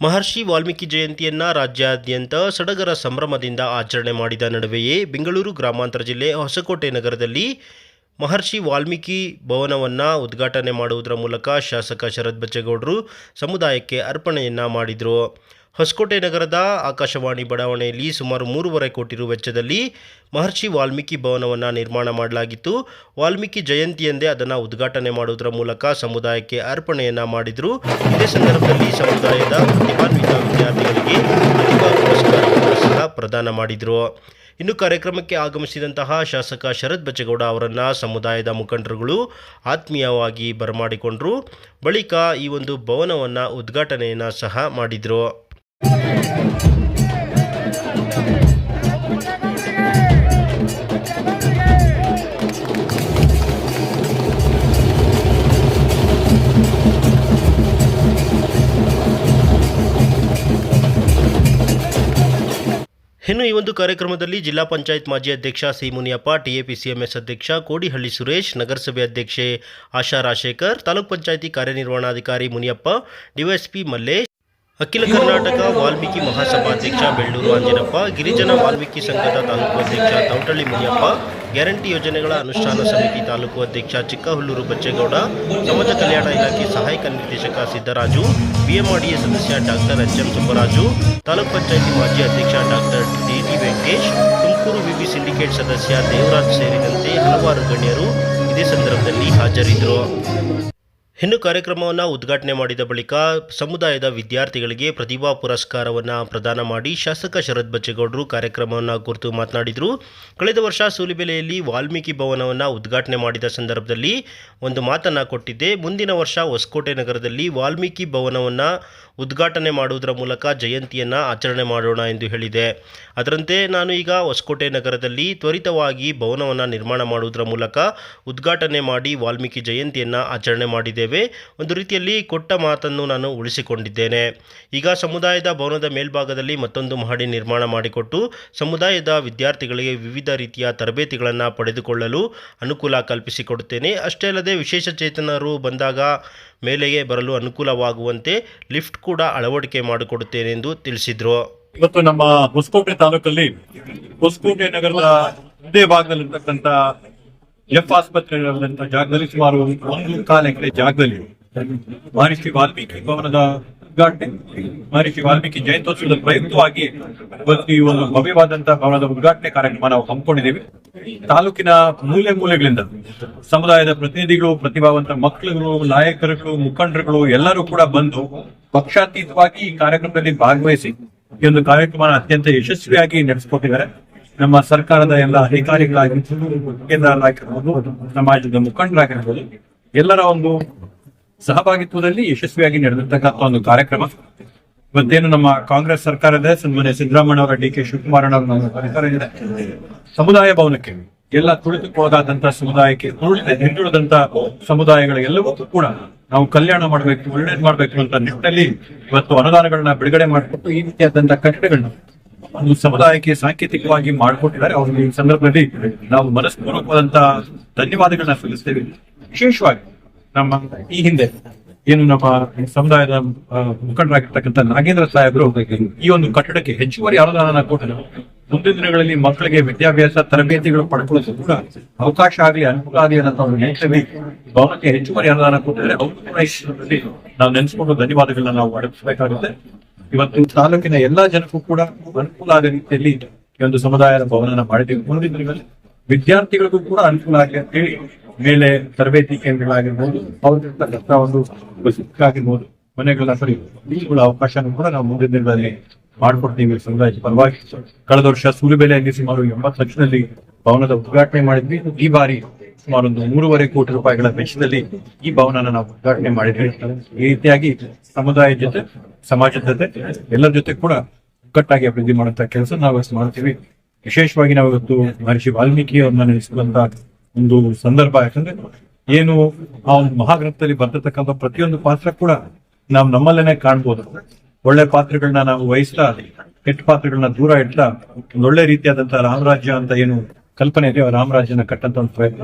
ಮಹರ್ಷಿ ವಾಲ್ಮೀಕಿ ಜಯಂತಿಯನ್ನ ರಾಜ್ಯಾದ್ಯಂತ ಸಡಗರ ಸಂಭ್ರಮದಿಂದ ಆಚರಣೆ ಮಾಡಿದ ನಡುವೆಯೇ ಬೆಂಗಳೂರು ಗ್ರಾಮಾಂತರ ಜಿಲ್ಲೆ ಹೊಸಕೋಟೆ ನಗರದಲ್ಲಿ ಮಹರ್ಷಿ ವಾಲ್ಮೀಕಿ ಭವನವನ್ನು ಉದ್ಘಾಟನೆ ಮಾಡುವುದರ ಮೂಲಕ ಶಾಸಕ ಶರತ್ ಬಚ್ಚೇಗೌಡರು ಸಮುದಾಯಕ್ಕೆ ಅರ್ಪಣೆಯನ್ನ ಮಾಡಿದರು. ಹೊಸಕೋಟೆ ನಗರದ ಆಕಾಶವಾಣಿ ಬಡಾವಣೆಯಲ್ಲಿ ಸುಮಾರು ಮೂರುವರೆ ಕೋಟಿ ರು ವೆಚ್ಚದಲ್ಲಿ ಮಹರ್ಷಿ ವಾಲ್ಮೀಕಿ ಭವನವನ್ನು ನಿರ್ಮಾಣ ಮಾಡಲಾಗಿತ್ತು. ವಾಲ್ಮೀಕಿ ಜಯಂತಿಯಂದೇ ಅದನ್ನು ಉದ್ಘಾಟನೆ ಮಾಡುವುದರ ಮೂಲಕ ಸಮುದಾಯಕ್ಕೆ ಅರ್ಪಣೆಯನ್ನ ಮಾಡಿದರು. ಇದೇ ಸಂದರ್ಭದಲ್ಲಿ ಸಮುದಾಯದ ಪ್ರತಿಭಾನ್ವಿತ ವಿದ್ಯಾರ್ಥಿಗಳಿಗೆ ಪ್ರತಿಭಾ ಪುರಸ್ಕಾರವನ್ನು ಸಹ ಪ್ರದಾನ ಮಾಡಿದರು. ಇನ್ನು ಕಾರ್ಯಕ್ರಮಕ್ಕೆ ಆಗಮಿಸಿದಂತಹ ಶಾಸಕ ಶರತ್ ಬಚ್ಚೇಗೌಡ ಅವರನ್ನು ಸಮುದಾಯದ ಮುಖಂಡರುಗಳು ಆತ್ಮೀಯವಾಗಿ ಬರಮಾಡಿಕೊಂಡರು. ಬಳಿಕ ಈ ಒಂದು ಭವನವನ್ನು ಉದ್ಘಾಟನೆಯನ್ನು ಸಹ ಮಾಡಿದರು. ಇನ್ನು ಈ ಒಂದು ಕಾರ್ಯಕ್ರಮದಲ್ಲಿ ಜಿಲ್ಲಾ ಪಂಚಾಯತ್ ಮಾಜಿ ಅಧ್ಯಕ್ಷ ಸಿ ಮುನಿಯಪ್ಪ ಟಿಎಪಿಸಿಎಂಎಸ್ ಅಧ್ಯಕ್ಷ ಕೋಡಿಹಳ್ಳಿ ಸುರೇಶ್, ನಗರಸಭೆ ಅಧ್ಯಕ್ಷೆ ಆಶಾ ರಾಜಶೇಖರ್, ತಾಲೂಕ್ ಪಂಚಾಯಿತಿ ಕಾರ್ಯನಿರ್ವಹಣಾಧಿಕಾರಿ ಮುನಿಯಪ್ಪ, ಡಿವೈಎಸ್ಪಿ ಮಲ್ಲೇಶ್ ಅಖಿಲ ಕರ್ನಾಟಕ ವಾಲ್ಮೀಕಿ ಮಹಾಸಭಾಧ್ಯಕ್ಷ ಬೆಳ್ಳೂರು ಅಂಜನಪ್ಪ ಗಿರಿಜನ ವಾಲ್ಮೀಕಿ ಸಂಘದ ತಾಲೂಕು ಅಧ್ಯಕ್ಷ ತೌಟಳ್ಳಿ ಮುನಿಯಪ್ಪ, ಗ್ಯಾರಂಟಿ ಯೋಜನೆಗಳ ಅನುಷ್ಠಾನ ಸಮಿತಿ ತಾಲೂಕು ಅಧ್ಯಕ್ಷ ಚಿಕ್ಕಹುಲ್ಲೂರು ಬಚ್ಚೇಗೌಡ, ಸಮಾಜ ಕಲ್ಯಾಣ ಇಲಾಖೆ ಸಹಾಯಕ ನಿರ್ದೇಶಕ ಸಿದ್ದರಾಜು, ಬಿಎಂಆರ್ಡಿಎ ಸದಸ್ಯ ಡಾಕ್ಟರ್ ಎಚ್ ಎಂ ಸುಬ್ಬರಾಜು, ತಾಲೂಕು ಪಂಚಾಯತಿ ಮಾಜಿ ಅಧ್ಯಕ್ಷ doctor D T Venkatesh, Tumakuru ವಿವಿ ಸಿಂಡಿಕೇಟ್ ಸದಸ್ಯ ದೇವರಾಜ್ ಸೇರಿದಂತೆ ಹಲವಾರು ಗಣ್ಯರು ಇದೇ ಸಂದರ್ಭದಲ್ಲಿ ಹಾಜರಿದ್ದರು. ಇನ್ನು ಕಾರ್ಯಕ್ರಮವನ್ನು ಉದ್ಘಾಟನೆ ಮಾಡಿದ ಬಳಿಕ ಸಮುದಾಯದ ವಿದ್ಯಾರ್ಥಿಗಳಿಗೆ ಪ್ರತಿಭಾ ಪುರಸ್ಕಾರವನ್ನು ಪ್ರದಾನ ಮಾಡಿ ಶಾಸಕ ಶರತ್ ಬಚ್ಚೇಗೌಡರು ಕಾರ್ಯಕ್ರಮವನ್ನು ಕುರಿತು ಮಾತನಾಡಿದರು. ಕಳೆದ ವರ್ಷ ಸೂಲಿಬೆಲೆಯಲ್ಲಿ ವಾಲ್ಮೀಕಿ ಭವನವನ್ನು ಉದ್ಘಾಟನೆ ಮಾಡಿದ ಸಂದರ್ಭದಲ್ಲಿ ಒಂದು ಮಾತನ್ನು ಕೊಟ್ಟಿದ್ದೆ. ಮುಂದಿನ ವರ್ಷ ಹೊಸಕೋಟೆ ನಗರದಲ್ಲಿ ವಾಲ್ಮೀಕಿ ಭವನವನ್ನು ಉದ್ಘಾಟನೆ ಮಾಡುವುದರ ಮೂಲಕ ಜಯಂತಿಯನ್ನು ಆಚರಣೆ ಮಾಡೋಣ ಎಂದು ಹೇಳಿದೆ. ಅದರಂತೆ ನಾನು ಈಗ ಹೊಸಕೋಟೆ ನಗರದಲ್ಲಿ ತ್ವರಿತವಾಗಿ ಭವನವನ್ನು ನಿರ್ಮಾಣ ಮಾಡುವುದರ ಮೂಲಕ ಉದ್ಘಾಟನೆ ಮಾಡಿ ವಾಲ್ಮೀಕಿ ಜಯಂತಿಯನ್ನು ಆಚರಣೆ ಮಾಡಿದ್ದೇವೆ. ಒಂದು ರೀತಿಯಲ್ಲಿ ಕೊಟ್ಟ ಮಾತನ್ನು ನಾನು ಉಳಿಸಿಕೊಂಡಿದ್ದೇನೆ. ಈಗ ಸಮುದಾಯದ ಭವನದ ಮೇಲ್ಭಾಗದಲ್ಲಿ ಮತ್ತೊಂದು ಮಹಡಿ ನಿರ್ಮಾಣ ಮಾಡಿಕೊಟ್ಟು ಸಮುದಾಯದ ವಿದ್ಯಾರ್ಥಿಗಳಿಗೆ ವಿವಿಧ ರೀತಿಯ ತರಬೇತಿಗಳನ್ನು ಪಡೆದುಕೊಳ್ಳಲು ಅನುಕೂಲ ಕಲ್ಪಿಸಿಕೊಡುತ್ತೇನೆ. ಅಷ್ಟೇ ಅಲ್ಲದೆ ವಿಶೇಷ ಚೇತನರು ಬಂದಾಗ ಮೇಲೆಗೆ ಬರಲು ಅನುಕೂಲವಾಗುವಂತೆ ಲಿಫ್ಟ್ ಕೂಡ ಅಳವಡಿಕೆ ಮಾಡಿಕೊಡುತ್ತೇನೆ ಎಂದು ತಿಳಿಸಿದರು. ಇವತ್ತು ನಮ್ಮ ಹೊಸಕೋಟೆ ತಾಲೂಕಲ್ಲಿ ಹೊಸಕೋಟೆ ನಗರದ ಹೃದಯ ಭಾಗದಲ್ಲಿರ್ತಕ್ಕಂಥ ಎಫ್ ಆಸ್ಪತ್ರೆ ಜಾಗದಲ್ಲಿ ಸುಮಾರು ಒಂದು ಕಾಲ ಎಕರೆ ಜಾಗದಲ್ಲಿ ಮಹರ್ಷಿ ವಾಲ್ಮೀಕಿ ಭವನದ ಉದ್ಘಾಟನೆ ಮಹರ್ಷಿ ವಾಲ್ಮೀಕಿ ಜಯಂತ್ಯೋತ್ಸವದ ಪ್ರಯುಕ್ತವಾಗಿ ಇವತ್ತು ಒಂದು ಭವ್ಯವಾದಂತಹ ಭವನದ ಉದ್ಘಾಟನೆ ಕಾರ್ಯಕ್ರಮ ನಾವು ಹಮ್ಮಿಕೊಂಡಿದ್ದೇವೆ. ತಾಲೂಕಿನ ಮೂಲೆ ಮೂಲೆಗಳಿಂದ ಸಮುದಾಯದ ಪ್ರತಿನಿಧಿಗಳು, ಪ್ರತಿಭಾವಂತ ಮಕ್ಕಳುಗಳು, ನಾಯಕರುಗಳು, ಮುಖಂಡರುಗಳು ಎಲ್ಲರೂ ಕೂಡ ಬಂದು ಪಕ್ಷಾತೀತವಾಗಿ ಈ ಕಾರ್ಯಕ್ರಮದಲ್ಲಿ ಭಾಗವಹಿಸಿ ಈ ಒಂದು ಕಾರ್ಯಕ್ರಮ ಅತ್ಯಂತ ಯಶಸ್ವಿಯಾಗಿ ನಡೆಸಿಕೊಟ್ಟಿದ್ದಾರೆ. ನಮ್ಮ ಸರ್ಕಾರದ ಎಲ್ಲ ಅಧಿಕಾರಿಗಳಾಗಿರ್ಬೋದು, ಕೇಂದ್ರ ಸಮಾಜದ ಮುಖಂಡರಾಗಿರ್ಬೋದು, ಎಲ್ಲರ ಒಂದು ಸಹಭಾಗಿತ್ವದಲ್ಲಿ ಯಶಸ್ವಿಯಾಗಿ ನಡೆದಿರ್ತಕ್ಕಂಥ ಒಂದು ಕಾರ್ಯಕ್ರಮ. ಮತ್ತೇನು ನಮ್ಮ ಕಾಂಗ್ರೆಸ್ ಸರ್ಕಾರದ ಇದೆ ಸನ್ಮಾನ್ಯ ಸಿದ್ದರಾಮಯ್ಯ ಅವರ ಡಿ ಕೆ ಶಿವಕುಮಾರ್ ಅವರ ನಮ್ಮ ಸರ್ಕಾರ ಇದೆ. ಸಮುದಾಯ ಭವನಕ್ಕೆ ಎಲ್ಲ ತುಳಿತಕ್ಕೋದಾದಂತ ಸಮುದಾಯಕ್ಕೆ ಹಿಂದುಳಿದಂತ ಸಮುದಾಯಗಳಿಗೆಲ್ಲವೂ ಕೂಡ ನಾವು ಕಲ್ಯಾಣ ಮಾಡಬೇಕು, ಒಳ್ಳೇದು ಮಾಡಬೇಕು ಅಂತ ನಿಟ್ಟಲ್ಲಿ ಇವತ್ತು ಅನುದಾನಗಳನ್ನ ಬಿಡುಗಡೆ ಮಾಡಿಕೊಟ್ಟು ಈ ರೀತಿಯಾದಂತಹ ಕಟ್ಟಡಗಳನ್ನ ಒಂದು ಸಮುದಾಯಕ್ಕೆ ಸಾಂಕೇತಿಕವಾಗಿ ಮಾಡಿಕೊಟ್ಟಿದ್ದಾರೆ. ಅವ್ರಿಗೆ ಈ ಸಂದರ್ಭದಲ್ಲಿ ನಾವು ಮನಸ್ಪೂರ್ವಕವಾದಂತಹ ಧನ್ಯವಾದಗಳನ್ನ ಸಲ್ಲಿಸ್ತೇವೆ. ವಿಶೇಷವಾಗಿ ನಮ್ಮ ಈ ಹಿಂದೆ ಏನು ನಮ್ಮ ಸಮುದಾಯದ ಮುಖಂಡರಾಗಿರ್ತಕ್ಕಂಥ ನಾಗೇಂದ್ರ ಸಾಹೇಬರು ಈ ಒಂದು ಕಟ್ಟಡಕ್ಕೆ ಹೆಚ್ಚುವರಿ ಅನುದಾನ ಕೊಟ್ಟರು ಮುಂದಿನ ದಿನಗಳಲ್ಲಿ ಮಕ್ಕಳಿಗೆ ವಿದ್ಯಾಭ್ಯಾಸ, ತರಬೇತಿಗಳು ಪಡ್ಕೊಳ್ಳೋದು ಕೂಡ ಅವಕಾಶ ಆಗಲಿ, ಅನುಕೂಲ ಆಗಲಿ ಅನ್ನೋ ನೆನಪಲ್ಲಿ ಭವನಕ್ಕೆ ಹೆಚ್ಚುವರಿ ಅನುದಾನ ಕೊಟ್ಟರೆ ಅವರು ನಾವು ನೆನೆಸ್ಕೊಂಡು ಧನ್ಯವಾದಗಳನ್ನ ನಾವು ಅಡಗಿಸಬೇಕಾಗುತ್ತೆ ಇವತ್ತು ತಾಲೂಕಿನ ಎಲ್ಲಾ ಜನಕ್ಕೂ ಕೂಡ ಅನುಕೂಲ ಆದ ರೀತಿಯಲ್ಲಿ ಈ ಒಂದು ಸಮುದಾಯದ ಭವನ ಮಾಡಿದ್ದೀವಿ. ಮುಂದಿನ ದಿನಗಳಲ್ಲಿ ವಿದ್ಯಾರ್ಥಿಗಳಿಗೂ ಕೂಡ ಅನುಕೂಲ ಆಗಲಿ ಅಂತ ಹೇಳಿ ಮೇಲೆ ತರಬೇತಿ ಕೇಂದ್ರಗಳಾಗಿರ್ಬೋದು ಅವ್ರಿರ್ತಕ್ಕಂಥ ಒಂದು ಆಗಿರ್ಬೋದು ಮನೆಗಳ ಸರಿ. ಇವುಗಳ ಅವಕಾಶನೂ ಕೂಡ ನಾವು ಮುಂದಿನ ದಿನಗಳಲ್ಲಿ ಮಾಡ್ಕೊಡ್ತೀವಿ ಸಮುದಾಯ ಪರವಾಗಿ. ಕಳೆದ ವರ್ಷ ಸೂರ್ಯಬೆಲೆಯಲ್ಲಿ ಸುಮಾರು ಎಂಬತ್ತು ಲಕ್ಷದಲ್ಲಿ ಭವನದ ಉದ್ಘಾಟನೆ ಮಾಡಿದ್ವಿ. ಈ ಬಾರಿ ಸುಮಾರು ಒಂದು ಮೂರುವರೆ ಕೋಟಿ ರೂಪಾಯಿಗಳ ವೆಚ್ಚದಲ್ಲಿ ಈ ಭವನನ ನಾವು ಉದ್ಘಾಟನೆ ಮಾಡಿದ್ವಿ. ಈ ರೀತಿಯಾಗಿ ಸಮುದಾಯ ಜೊತೆ, ಸಮಾಜದ ಜೊತೆ, ಎಲ್ಲರ ಜೊತೆ ಕೂಡ ಒಗ್ಗಟ್ಟಾಗಿ ಅಭಿವೃದ್ಧಿ ಮಾಡುವಂತ ಕೆಲಸ ನಾವು ಮಾಡ್ತೀವಿ. ವಿಶೇಷವಾಗಿ ನಾವು ಇವತ್ತು ಮಹರ್ಷಿ ವಾಲ್ಮೀಕಿ ಅವ್ರನ್ನ ನೆನೆಸುವಂತ ಒಂದು ಸಂದರ್ಭ. ಯಾಕಂದ್ರೆ ಏನು ಆ ಒಂದು ಮಹಾಗ್ರಂಥದಲ್ಲಿ ಬರ್ತಿರ್ತಕ್ಕಂಥ ಪ್ರತಿಯೊಂದು ಪಾತ್ರ ಕೂಡ ನಾವು ನಮ್ಮಲ್ಲೇನೆ ಕಾಣ್ಬೋದು. ಒಳ್ಳೆ ಪಾತ್ರಗಳನ್ನ ನಾವು ವಹಿಸ್ತಾ, ಕೆಟ್ಟ ಪಾತ್ರಗಳನ್ನ ದೂರ ಇಡ್ತಾ ಒಂದೊಳ್ಳೆ ರೀತಿಯಾದಂತಹ ರಾಮರಾಜ್ಯ ಅಂತ ಏನು ಕಲ್ಪನೆ ಇದೆ, ಆ ರಾಮರಾಜ್ಯನ ಕಟ್ಟಂತ ಒಂದು ಪ್ರಯತ್ನ